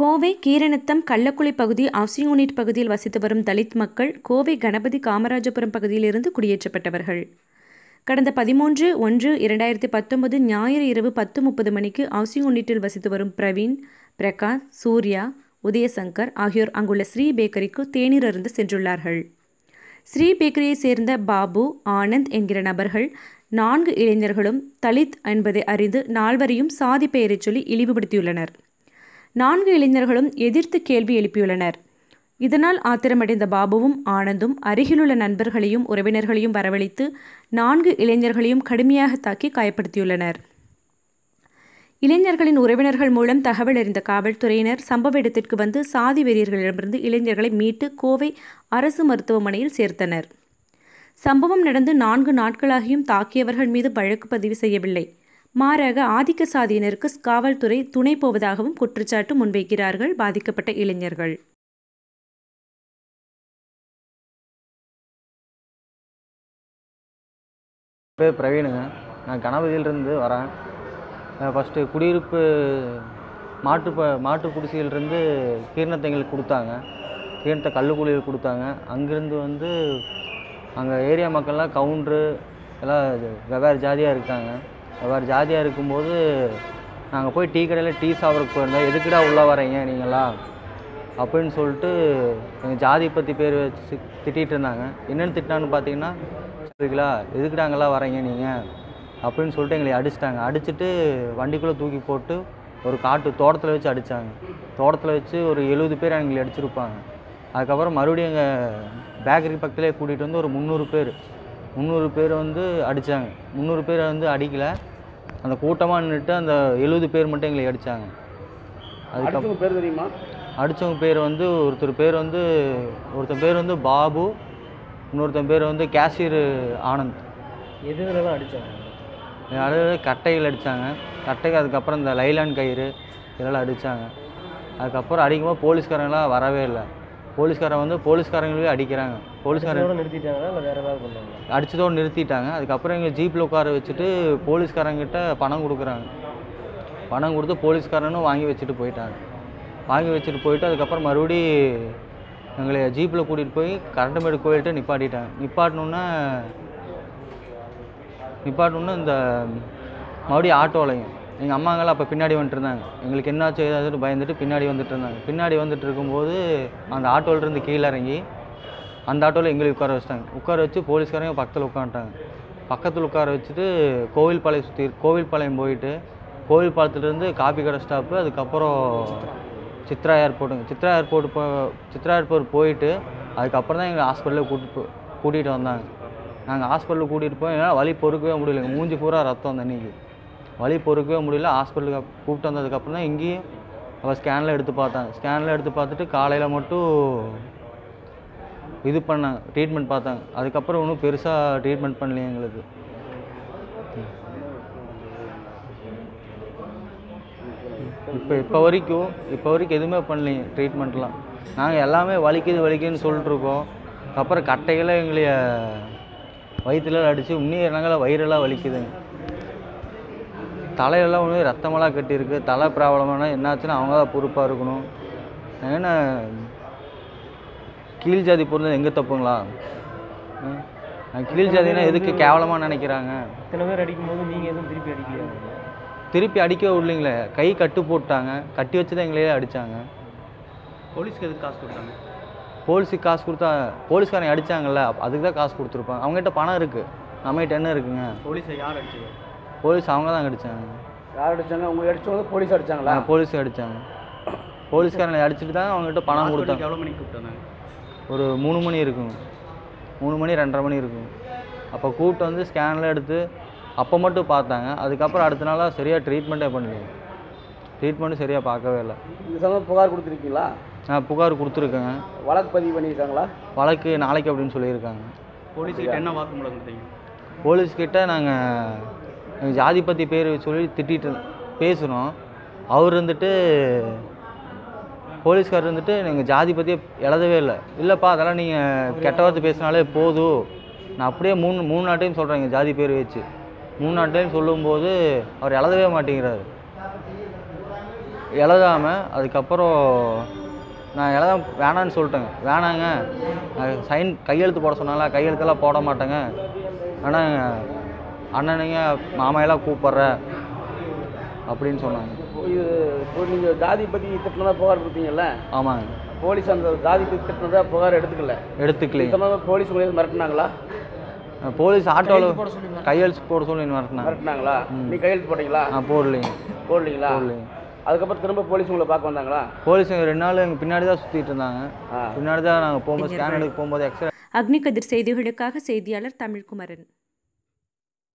கோவை கீரநத்தம் கள்ளக்குளி பகுதி housing unit பகுதியில் வசித்து வரும் தலித் மக்கள் கோவை கணபதி காமராஜபுரம் பகுதியிலிருந்து குடியேற்றப்பட்டவர்கள். கடந்த பதிமூன்று ஒன்று இரண்டாயிரத்தி பத்தொன்பது ஞாயிறு இரவு பத்து முப்பது மணிக்கு ஹவுசிங் யூனிட்டில் வசித்து வரும் பிரவீன் பிரகாஷ் சூர்யா உதயசங்கர் ஆகியோர் அங்குள்ள ஸ்ரீ பேக்கரிக்கு தேநீர் அருந்து சென்றுள்ளார்கள். ஸ்ரீ பேக்கரியை சேர்ந்த பாபு ஆனந்த் என்கிற நபர்கள் நான்கு இளைஞர்களும் தலித் என்பதை அறிந்து நால்வரையும் சாதி பெயரைச் சொல்லி இழிவுபடுத்தியுள்ளனர். நான்கு இளைஞர்களும் எதிர்த்து கேள்வி எழுப்பியுள்ளனர். இதனால் ஆத்திரமடைந்த பாபுவும் ஆனந்தும் அருகிலுள்ள நண்பர்களையும் உறவினர்களையும் வரவழைத்து நான்கு இளைஞர்களையும் கடுமையாக தாக்கி காயப்படுத்தியுள்ளனர். இளைஞர்களின் உறவினர்கள் மூலம் தகவல் அறிந்த காவல்துறையினர் சம்பவ இடத்திற்கு வந்து சாதி வெறியர்களிடமிருந்து இளைஞர்களை மீட்டு கோவை அரசு மருத்துவமனையில் சேர்த்தனர். சம்பவம் நடந்து நான்கு நாட்களாகியும் தாக்கியவர்கள் மீது வழக்கு பதிவு செய்யவில்லை. மாறாக ஆதிக்க சாதியினருக்கு காவல்துறை துணை போவதாகவும் குற்றச்சாட்டு முன்வைக்கிறார்கள் பாதிக்கப்பட்ட இளைஞர்கள். பேர் பிரவீனுங்க நான் கணபதியிலிருந்து வரேன். ஃபஸ்ட்டு குடியிருப்பு மாட்டு ப மாட்டு குடிசையிலிருந்து கீரணத்தை எங்களுக்கு கொடுத்தாங்க. கீரணத்தை கல்லுக்குழியில் கொடுத்தாங்க. அங்கேருந்து வந்து அங்கே ஏரியா மக்கள்லாம் கவுண்ட்ரு எல்லாம் வெவ்வேறு ஜாதியாக இருக்காங்க. வேறு ஜாதியாக இருக்கும்போது நாங்கள் போய் டீ கடையில் டீ சாப்பிட்றக்கு போயிருந்தோம். எதுக்குடா உள்ளே வரீங்க நீங்களாம் அப்படின்னு சொல்லிட்டு எங்கள் ஜாதி பற்றி பேர் வச்சு திட்டிகிட்டு இருந்தாங்க. என்னென்னு திட்டினான்னு பார்த்தீங்கன்னா சரிங்களா எதுக்குடா அங்கெல்லாம் வரீங்க நீங்கள் அப்படின்னு சொல்லிட்டு எங்களை அடிச்சிட்டாங்க. அடிச்சுட்டு வண்டிக்குள்ளே தூக்கி போட்டு ஒரு காட்டு தோட்டத்தில் வச்சு அடித்தாங்க தோட்டத்தில் வச்சு ஒரு எழுபது பேர் எங்களை அடிச்சிருப்பாங்க. அதுக்கப்புறம் மறுபடியும் எங்கள் பேக்கரி பக்கத்துலேயே கூட்டிகிட்டு வந்து ஒரு முந்நூறு பேர் முந்நூறு பேர் வந்து அடித்தாங்க முந்நூறு பேரை வந்து அடிக்கலை. அந்த கூட்டமாக நின்றுட்டு அந்த எழுபது பேர் மட்டும் எங்களை அடித்தாங்க அதுக்கப்புறம் பேர் தெரியுமா? அடித்தவங்க பேர் வந்து ஒருத்தர் பேர் வந்து ஒருத்தன் பேர் வந்து பாபு இன்னொருத்தன் பேர் வந்து கேஷியர் ஆனந்த். எது இதெல்லாம் அடிச்சாங்க? அதாவது கட்டைகள் அடித்தாங்க கட்டைக்கு அதுக்கப்புறம் இந்த லைலான் கயிறு இதெல்லாம் அடித்தாங்க அதுக்கப்புறம் அடிக்கும்போது போலீஸ்காரங்களாம் வரவே இல்லை. போலீஸ்காரன் வந்து போலீஸ்காரங்களே அடிக்கிறாங்க. போலீஸ்காரங்க நிறுத்திட்டாங்களா இல்லை வேற ஏதாவது பண்ணாங்களா? அடிச்சதோடு நிறுத்திட்டாங்க. அதுக்கப்புறம் எங்கள் ஜீப்பில் உட்கார வச்சுட்டு போலீஸ்காரங்கிட்ட பணம் கொடுக்குறாங்க. பணம் கொடுத்து போலீஸ்காரனும் வாங்கி வச்சுட்டு போயிட்டாங்க. வாங்கி வச்சுட்டு போயிட்டு அதுக்கப்புறம் மறுபடி எங்களை ஜீப்பில் கூட்டிகிட்டு போய் கரண்டமேடு கோயில்கிட்ட நிப்பாட்டிட்டாங்க. நிப்பாட்டினோன்னே நிப்பாட்டினோன்னே இந்த மறுபடியும் ஆட்டோலையும் எங்கள் அம்மாங்களாம் அப்போ பின்னாடி வந்துட்டு இருந்தாங்க எங்களுக்கு என்னாச்சும் ஏதாச்சும் பயந்துட்டு பின்னாடி வந்துட்டு இருந்தாங்க பின்னாடி வந்துட்டு இருக்கும்போது அந்த ஆட்டோலேருந்து கீழே இறங்கி அந்த ஆட்டோவில் எங்களை உட்கார வச்சிட்டாங்க. உட்கார வச்சு போலீஸ்காரங்க பக்கத்தில் உட்காந்துட்டாங்க. பக்கத்தில் உட்கார வச்சுட்டு கோவில்பாளையம் சுற்றி கோவில்பாளையம் போயிட்டு கோவில் பாலத்துலேருந்து காப்பி கடை ஸ்டாப்பு அதுக்கப்புறம் சித்ரா ஏர்போர்ட்டுங்க. சித்ரா ஏர்போர்ட் போ சித்ரா ஏர்போர்ட் போயிட்டு அதுக்கப்புறம் தான் எங்களை ஹாஸ்பிட்டலில் கூட்டிட்டு கூட்டிகிட்டு வந்தாங்க. நாங்கள் ஹாஸ்பிட்டலில் கூட்டிகிட்டு போய் என்னால் வழி பொறுக்கவே முடியல மூஞ்சி பூரா ரத்தம் அந்த வலி பொறுக்கவே முடியல. ஹாஸ்பிட்டலுக்கு கூப்பிட்டு வந்ததுக்கப்புறம் தான் இங்கேயும் அவள் ஸ்கேனில் எடுத்து பார்த்தாங்க ஸ்கேனில் எடுத்து பார்த்துட்டு காலையில் மட்டும் இது பண்ணாங்க ட்ரீட்மெண்ட் பார்த்தாங்க. அதுக்கப்புறம் ஒன்றும் பெருசாக ட்ரீட்மெண்ட் பண்ணலையே எங்களுக்கு. இப்போ இப்போ வரைக்கும் இப்போ வரைக்கும் எதுவுமே பண்ணலையே ட்ரீட்மெண்ட்லாம் நாங்கள் எல்லாமே வலிக்குது வலிக்குதுன்னு சொல்லிட்டுருக்கோம். அதுக்கப்புறம் அப்புறம் கட்டைகளை எங்களைய வயிற்றுல அடித்து இன்னும் நாங்களாம் வயிறெல்லாம் வலிக்குதுங்க. தலையெல்லாம் ஒன்று ரத்தமெல்லாம் கட்டியிருக்கு. தலை ப்ராப்ளம்னா என்னாச்சுன்னா அவங்க தான் பொறுப்பாக இருக்கணும். ஏன்னா கீழ் ஜாதி பொருள் எங்கே தப்புங்களா? கீழ் ஜாதினா எதுக்கு கேவலமாக நினைக்கிறாங்க? இத்தனை பேர் அடிக்கும்போது நீங்கள் எதுவும் திருப்பி அடிக்கலையா? திருப்பி அடிக்க விடலைங்களே. கை கட்டு போட்டாங்க. கட்டி வச்சு தான் எங்களையே அடித்தாங்க போலீஸ்க்கு எதுக்கு காசு கொடுத்தாங்க? போலீஸுக்கு காசு கொடுத்தா போலீஸ்காரங்க அடித்தாங்கல்ல அதுக்கு தான் காசு கொடுத்துருப்பாங்க. அவங்ககிட்ட பணம் இருக்குது நம்மகிட்ட என்ன இருக்குங்க? போலீஸை யார் அடிச்சது? போலீஸ் அவங்க தான் அடித்தாங்க யார் அடிச்சாங்க? உங்களை அடிச்சவங்க போலீஸ் அடிச்சாங்களா? போலீஸ் அடித்தாங்க போலீஸ்காரங்களை அடிச்சுட்டு தான் அவங்ககிட்ட பணம் கொடுத்தாங்க. எவ்வளோ மணிக்கு கூப்பிட்டாங்க? ஒரு மூணு மணி இருக்கும். மூணு மணி ரெண்டரை மணி இருக்கும். அப்போ கூப்பிட்டு வந்து ஸ்கேன்லாம் எடுத்து அப்போ மட்டும் பார்த்தாங்க. அதுக்கப்புறம் அடுத்த நாளாக சரியாக ட்ரீட்மெண்ட்டே பண்ணல. ட்ரீட்மெண்ட்டும் சரியாக பார்க்கவே இல்லை. இந்த சமயம் புகார் கொடுத்துருக்கீங்களா? நான் புகார் கொடுத்துருக்கேங்க. வழக்கு பதிவு பண்ணியிருக்காங்களா? வழக்கு நாளைக்கு அப்படின்னு சொல்லியிருக்காங்க. போலீஸுக்கு என்ன வாக்குமூலம் கொடுத்தீங்க? போலீஸ்கிட்ட நாங்கள் ஜாதி பற்றி பேர் சொல்லி திட்டிட்டு இருந்த- பேசுனோம் அவர் இருந்துட்டு போலீஸ்கார் இருந்துட்டு எங்கள் ஜாதி பற்றியே எழுதவே இல்லை. இல்லைப்பா அதெல்லாம் நீங்கள் கெட்ட வார்த்தை பேசினாலே போதும் நான் அப்படியே மூணு மூணு நாள் டைம் சொல்கிறேன் எங்கள் ஜாதி பேர் வச்சு. மூணு நாள் டைம் சொல்லும்போது அவர் எழுதவே மாட்டேங்கிறாரு. எழுதாமல் அதுக்கப்புறம் நான் எழுத வேணான்னு சொல்லிட்டேங்க வேணாங்க. சைன் கையெழுத்து போட சொன்னாங்களா கையெழுத்தெல்லாம் போட மாட்டேங்க. ஆனால் அண்ணனுங்க மாமையெல்லாம் கூப்பிட்றேன் அப்படின்னு சொன்னாங்க. இது இப்போ நீங்கள் ஜாதி பற்றி திட்டினதா புகார் கொடுத்தீங்கல்ல? ஆமாங்க. போலீஸ் அந்த ஜாதி பற்றி திட்டினதா புகார் எடுத்துக்கல? எடுத்துக்கலைங்க சுத்தமாக போலீஸ் உங்களை மிரட்டினாங்களா? போலீஸ் ஆட்டோவில் கையெழுத்து போட சொல்லி மிரட்டினாங்க. மிரட்டினாங்களா? நீ கையெழுத்து போட்டீங்களா? நான் போடலைங்க. போடலீங்களா? போடலைங்க. அதுக்கப்புறம் திரும்ப போலீஸ் உங்களை பார்க்க வந்தாங்களா? போலீஸ் ரெண்டு நாள் எங்கள் பின்னாடி தான் சுற்றிட்டு இருந்தாங்க. ஆ. பின்னாடி தான் நாங்கள் போகும்போது ஸ்கேன் எடுக்க போகும்போது எக்ஸ்ரே அக்னி கதிர் செய்திகளுக்காக செய்தியாளர் தமிழ்குமரன்.